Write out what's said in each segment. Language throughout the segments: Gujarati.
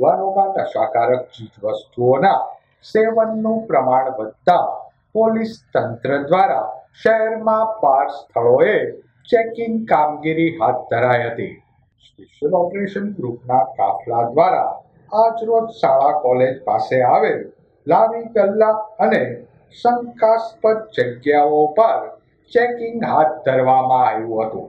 યુવાનોમાં નશાકારક ચીજવસ્તુઓના સેવનનું પ્રમાણ વધતા પોલીસ તંત્ર દ્વારા શહેરમાં બાર સ્થળોએ ચેકિંગ કામગીરી હાથ ધરાઈ હતી. સ્પેશિયલ ઓપરેશન ગ્રુપના કાફલા દ્વારા આજરોજ શાળા કોલેજ પાસે આવેલ લાવી ગલ્લા અને શંકાસ્પદ જગ્યાઓ પર ચેકિંગ હાથ ધરવામાં આવ્યું હતું.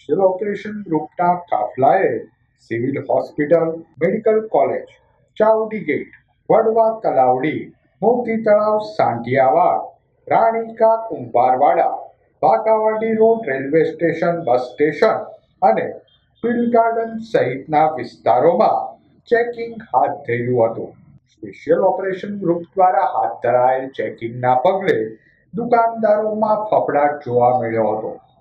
special operation ગ્રુપના કાફલાએ civil hospital medical college Chavdi gate Vadva Talavadi Moti Talav Sandhiyawad Ranika Kumbharwada Bakawadi road railway station bus station અને ફિલ ગાર્ડન સહિતના વિસ્તારોમાં ચેકિંગ હાથ ધર્યું હતું. સ્પેશિયલ ઓપરેશન ગ્રુપ દ્વારા હાથ ધરાયેલ ચેકિંગના પગલે દુકાનદારોમાં ફફડાટ જોવા મળ્યો હતો.